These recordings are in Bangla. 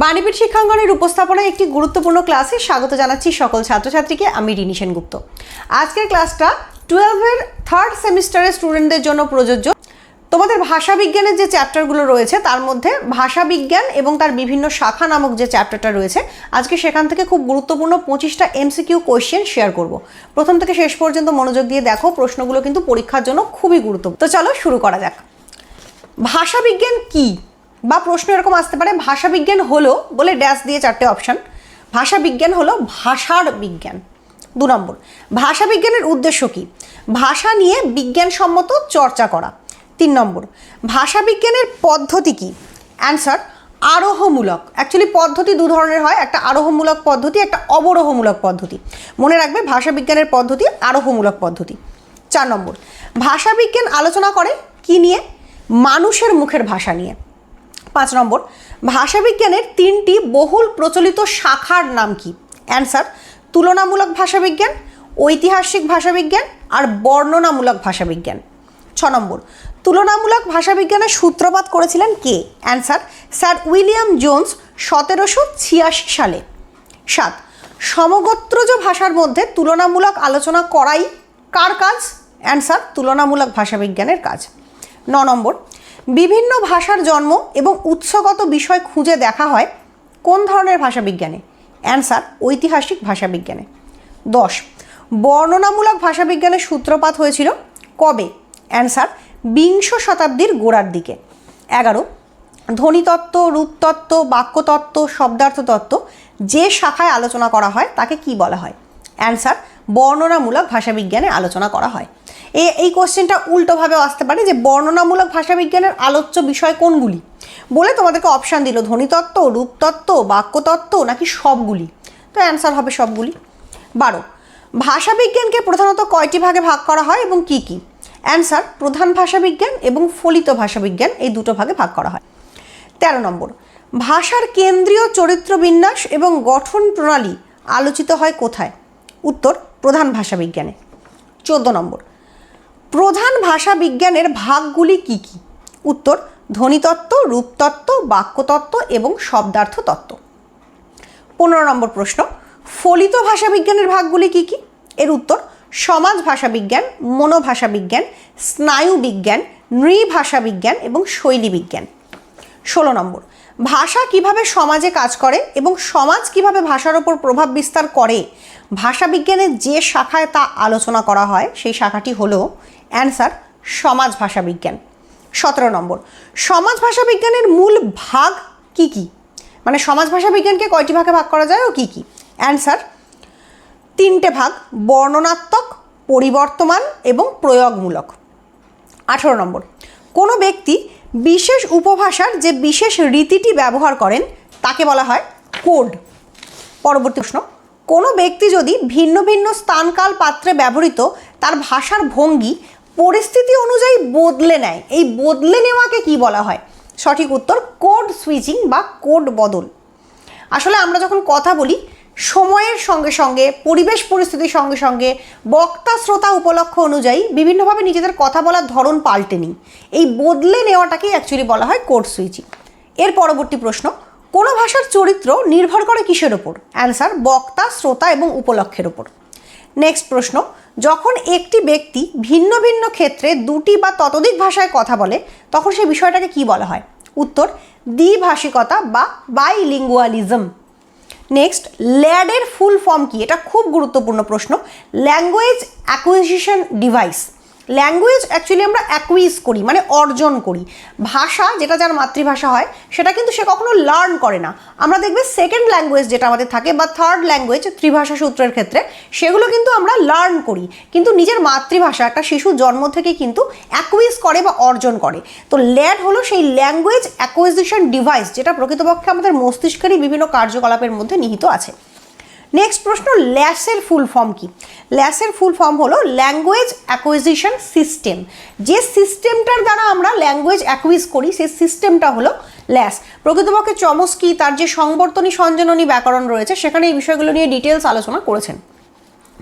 বাণীপীঠ শিক্ষাঙ্গনের উপস্থাপনায় একটি গুরুত্বপূর্ণ ক্লাসে স্বাগত জানাচ্ছি সকল ছাত্রছাত্রীকে, আমি রিনি সেনগুপ্ত। আজকের ক্লাসটা টুয়েলভের থার্ড সেমিস্টারের স্টুডেন্টদের জন্য প্রযোজ্য। তোমাদের ভাষা বিজ্ঞানের যে চ্যাপ্টারগুলো রয়েছে, তার মধ্যে ভাষা বিজ্ঞান এবং তার বিভিন্ন শাখা নামক যে চ্যাপ্টারটা রয়েছে, আজকে সেখান থেকে খুব গুরুত্বপূর্ণ পঁচিশটা এমসিকিউ কোয়েশ্চেন শেয়ার করব। প্রথম থেকে শেষ পর্যন্ত মনোযোগ দিয়ে দেখো, প্রশ্নগুলো কিন্তু পরীক্ষার জন্য খুবই গুরুত্বপূর্ণ। তো চলো শুরু করা যাক। ভাষা বিজ্ঞান কি? বা প্রশ্ন এরকম আসতে পারে, ভাষা বিজ্ঞান হলো বলে ড্যাশ দিয়ে চারটে অপশন ভাষা বিজ্ঞান হলো ভাষার বিজ্ঞান। দু নম্বর, ভাষা বিজ্ঞানের উদ্দেশ্য কী? ভাষা নিয়ে বিজ্ঞানসম্মত চর্চা করা। তিন নম্বর, ভাষা বিজ্ঞানের পদ্ধতি কী? অ্যান্সার আরোহমূলক। অ্যাকচুয়ালি পদ্ধতি দু ধরনের হয়, একটা আরোহমূলক পদ্ধতি, একটা অবরোহমূলক পদ্ধতি। মনে রাখবে, ভাষা বিজ্ঞানের পদ্ধতি, আরোহমূলক পদ্ধতি। চার নম্বর, ভাষা বিজ্ঞান আলোচনা করে কি নিয়ে? মানুষের মুখের ভাষা নিয়ে। পাঁচ নম্বর, ভাষাবিজ্ঞানের তিনটি বহুল প্রচলিত শাখার নাম কি? অ্যান্সার তুলনামূলক ভাষাবিজ্ঞান, ঐতিহাসিক ভাষাবিজ্ঞান আর বর্ণনামূলক ভাষাবিজ্ঞান। ছ নম্বর, তুলনামূলক ভাষাবিজ্ঞানের সূত্রপাত করেছিলেন কে? অ্যান্সার স্যার উইলিয়াম জোন্স সতেরোশো ছিয়াশি সালে। সাত, সমগোত্রজ ভাষার মধ্যে তুলনামূলক আলোচনা করাই কার কাজ? অ্যান্সার তুলনামূলক ভাষাবিজ্ঞানের কাজ। ন নম্বর বিভিন্ন ভাষার জন্ম এবং উৎসগত বিষয় খুঁজে দেখা হয় কোন ধরনের ভাষাবিজ্ঞানে অ্যান্সার ঐতিহাসিক ভাষাবিজ্ঞানে দশ, বর্ণনামূলক ভাষাবিজ্ঞানের সূত্রপাত হয়েছিল কবে? অ্যান্সার বিংশ শতাব্দীর গোড়ার দিকে। এগারো, ধ্বনিতত্ত্ব, রূপতত্ত্ব, বাক্যতত্ত্ব, শব্দার্থতত্ত্ব যে শাখায় আলোচনা করা হয় তাকে কি বলা হয়? অ্যান্সার বর্ণনামূলক ভাষাবিজ্ঞানে আলোচনা করা হয়। এ, এই কোশ্চেনটা উল্টোভাবে আসতে পারে যে বর্ণনামূলক ভাষাবিজ্ঞানের আলোচ্য বিষয় কোনগুলি? বলে তোমাদেরকে অপশান দিল ধ্বনিতত্ত্ব, রূপতত্ত্ব, বাক্যতত্ত্ব নাকি সবগুলি? তো অ্যান্সার হবে সবগুলি। বারো, ভাষাবিজ্ঞানকে প্রধানত কয়টি ভাগে ভাগ করা হয় এবং কি কি? অ্যান্সার প্রধান ভাষাবিজ্ঞান এবং ফলিত ভাষাবিজ্ঞান এই দুটো ভাগে ভাগ করা হয়। তেরো নম্বর, ভাষার কেন্দ্রীয় চরিত্র বিন্যাস এবং গঠন প্রণালী আলোচিত হয় কোথায়? উত্তর, প্রধান ভাষাবিজ্ঞানে। চোদ্দ নম্বর প্রধান ভাষা বিজ্ঞানের ভাগগুলি কি কি? উত্তর, ধ্বনিতত্ত্ব, রূপতত্ত্ব, বাক্যতত্ত্ব এবং শব্দার্থ তত্ত্ব পনেরো নম্বর প্রশ্ন, ফলিত ভাষাবিজ্ঞানের ভাগগুলি কি কি? এর উত্তর, সমাজ ভাষাবিজ্ঞান মনোভাষা বিজ্ঞান, স্নায়ু বিজ্ঞান, নৃভাষা বিজ্ঞান এবং শৈলী বিজ্ঞান। ষোলো নম্বর ভাষা কীভাবে সমাজে কাজ করে এবং সমাজ কীভাবে ভাষার ওপর প্রভাব বিস্তার করে? ভাষা বিজ্ঞানের যে শাখায় তা আলোচনা করা হয়, সেই শাখাটি হলো অ্যান্সার সমাজ ভাষা বিজ্ঞান। সতেরো নম্বর, সমাজ ভাষা বিজ্ঞানের মূল ভাগ কি কি? মানে সমাজ ভাষা বিজ্ঞানকে কয়টি ভাগে ভাগ করা যায় ও কি কি? অ্যান্সার তিনটে ভাগ, বর্ণনাত্মক, পরিবর্তমান এবং প্রয়োগমূলক। আঠেরো নম্বর কোনো ব্যক্তি বিশেষ উপভাষার যে বিশেষ রীতিটি ব্যবহার করেন, তাকে বলা হয় কোড। পরবর্তী প্রশ্ন, কোনো ব্যক্তি যদি ভিন্ন ভিন্ন স্থানকাল পাত্রে ব্যবহৃত তার ভাষার ভঙ্গি পরিস্থিতি অনুযায়ী বদলে নেয়, এই বদলে নেওয়াকে কি বলা হয়? সঠিক উত্তর, কোড সুইচিং বা কোড বদল। আসলে আমরা যখন কথা বলি সময়ের সঙ্গে সঙ্গে, পরিবেশ পরিস্থিতির সঙ্গে সঙ্গে, বক্তা শ্রোতা উপলক্ষ অনুযায়ী বিভিন্নভাবে নিজেদের কথা বলার ধরন পাল্টে নিই। এই বদলে নেওয়াটাকেই অ্যাকচুয়ালি বলা হয় কোড সুইচিং এর পরবর্তী প্রশ্ন, কোনো ভাষার চরিত্র নির্ভর করে কিসের ওপর? অ্যান্সার বক্তা, শ্রোতা এবং উপলক্ষের ওপর। নেক্সট প্রশ্ন, যখন একটি ব্যক্তি ভিন্ন ভিন্ন ক্ষেত্রে দুটি বা ততোধিক ভাষায় কথা বলে, তখন সেই বিষয়টাকে কি বলা হয়? উত্তর, দ্বিভাষিকতা বা বাইলিঙ্গুয়ালিজম নেক্সট ল্যাডের ফুল ফর্ম কি? এটা খুব গুরুত্বপূর্ণ প্রশ্ন। Language acquisition device language actually আমরা অ্যাকুইজ করি মানে অর্জন করি। ভাষা যেটা যার মাতৃভাষা হয়, সেটা কিন্তু সে কখনো লার্ন করে না। আমরা দেখবে সেকেন্ড ল্যাঙ্গুয়েজ যেটা আমাদের থাকে বা থার্ড ল্যাঙ্গুয়েজ ত্রিভাষা সূত্রের ক্ষেত্রে, সেগুলো কিন্তু আমরা লার্ন করি। কিন্তু নিজের মাতৃভাষা, একটা শিশু জন্ম থেকে কিন্তু অ্যাকুইজ করে বা অর্জন করে। তো ল্যাড হলো সেই ল্যাঙ্গুয়েজ অ্যাকুইজিশন ডিভাইস যেটা প্রকৃতপক্ষে আমাদের মস্তিষ্কেরই বিভিন্ন কার্যকলাপের মধ্যে নিহিত আছে। নেক্সট প্রশ্ন, ল্যাসের ফুল ফর্ম কি? ল্যাসের ফুল ফর্ম হলো ল্যাঙ্গুয়েজ অ্যাকুইজিশন সিস্টেম। যে সিস্টেমটার দ্বারা আমরা ল্যাঙ্গুয়েজ অ্যাকুইজ করি, সেই সিস্টেমটা হলো ল্যাস। প্রকৃতপক্ষে চমস্কি তার যে সংবর্তনী, সঞ্জননী ব্যাকরণ রয়েছে, সেখানে এই বিষয়গুলো নিয়ে ডিটেলস আলোচনা করেছেন।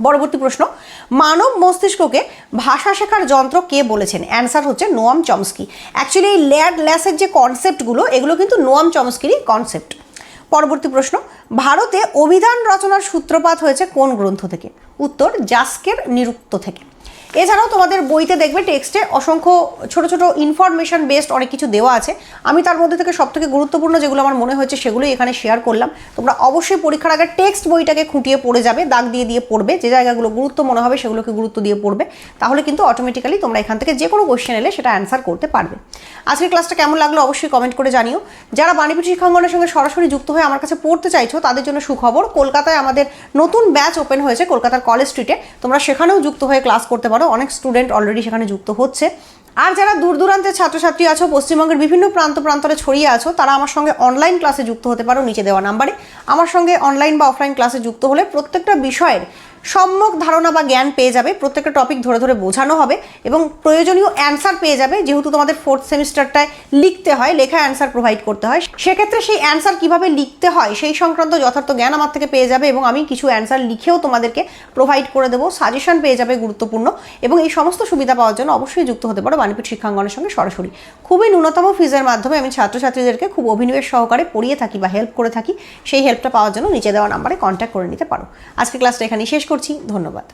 পরবর্তী প্রশ্ন, মানব মস্তিষ্ককে ভাষা শেখার যন্ত্র কে বলেছেন? অ্যান্সার হচ্ছে নোয়াম চমস্কি। অ্যাকচুয়ালি এই ল্যাড, ল্যাসের যে কনসেপ্টগুলো, এগুলো কিন্তু নোয়াম চমস্কিরই কনসেপ্ট। পরবর্তী প্রশ্ন ভারতে অভিধান রচনার সূত্রপাত হয়েছে কোন গ্রন্থ থেকে? উত্তর জাস্কের নিরুক্ত থেকে। এছাড়াও তোমাদের বইতে দেখবে টেক্সটে অসংখ্য ছোট ছোট ইনফরমেশন বেসড অনেক কিছু দেওয়া আছে। আমি তার মধ্যে থেকে সবথেকে গুরুত্বপূর্ণ যেগুলো আমার মনে হয়েছে সেগুলোই এখানে শেয়ার করলাম। তোমরা অবশ্যই পরীক্ষার আগে টেক্সট বইটাকে খুঁটিয়ে পড়ে যাবে, দাগ দিয়ে দিয়ে পড়বে, যে জায়গাগুলো গুরুত্ব মনে হবে সেগুলোকে গুরুত্ব দিয়ে পড়বে। তাহলে কিন্তু অটোমেটিক্যালি তোমরা এখান থেকে যে কোনো কোয়েশ্চেন এলে সেটা অ্যান্সার করতে পারবে। আজকের ক্লাসটা কেমন লাগল অবশ্যই কমেন্ট করে জানিও। যারা বাণীপীঠ শিক্ষাঙ্গনের সঙ্গে সরাসরি যুক্ত হয়ে আমার কাছে পড়তে চাইছো, তাদের জন্য সুখবর, কলকাতায় আমাদের নতুন ব্যাচ ওপেন হয়েছে কলকাতার কলেজ স্ট্রিটে তোমরা সেখানেও যুক্ত হয়ে ক্লাস করতে পারো। অনেক স্টুডেন্ট অলরেডি সেখানে যুক্ত হচ্ছে। আর যারা দূর দূরান্তের ছাত্রছাত্রী আছো, পশ্চিমবঙ্গের বিভিন্ন প্রান্ত প্রান্তরে ছড়িয়ে আছো, তারা আমার সঙ্গে অনলাইন ক্লাসে যুক্ত হতে পারো, নিচে দেওয়া নাম্বারে আমার সঙ্গে অনলাইন বা অফলাইন ক্লাসে যুক্ত হলে প্রত্যেকটা বিষয়ের সম্যক ধারণা বা জ্ঞান পেয়ে যাবে, প্রত্যেকটা টপিক ধরে ধরে বোঝানো হবে এবং প্রয়োজনীয় অ্যান্সার পেয়ে যাবে। যেহেতু তোমাদের ফোর্থ সেমিস্টারটায় লিখতে হয়, লেখা অ্যান্সার প্রোভাইড করতে হয়, সেক্ষেত্রে সেই অ্যান্সার কীভাবে লিখতে হয়, সেই সংক্রান্ত যথার্থ জ্ঞান আমার থেকে পেয়ে যাবে এবং আমি কিছু অ্যান্সার লিখেও তোমাদেরকে প্রোভাইড করে দেবো সাজেশন পেয়ে যাবে গুরুত্বপূর্ণ এবং এই সমস্ত সুবিধা পাওয়ার জন্য অবশ্যই যুক্ত হতে পারো বাণীপীঠ শিক্ষাঙ্গনের সঙ্গে সরাসরি। খুবই ন্যূনতম ফিজের মাধ্যমে আমি ছাত্রছাত্রীদেরকে খুব অভিনিবেশ সহকারে পড়িয়ে থাকি বা হেল্প করে থাকি, সেই হেল্পটা পাওয়ার জন্য নিচে দেওয়া নাম্বারে কন্ট্যাক্ট করে নিতে পারো। আজকে ক্লাসটা এখানেই শেষ করছি ধন্যবাদ।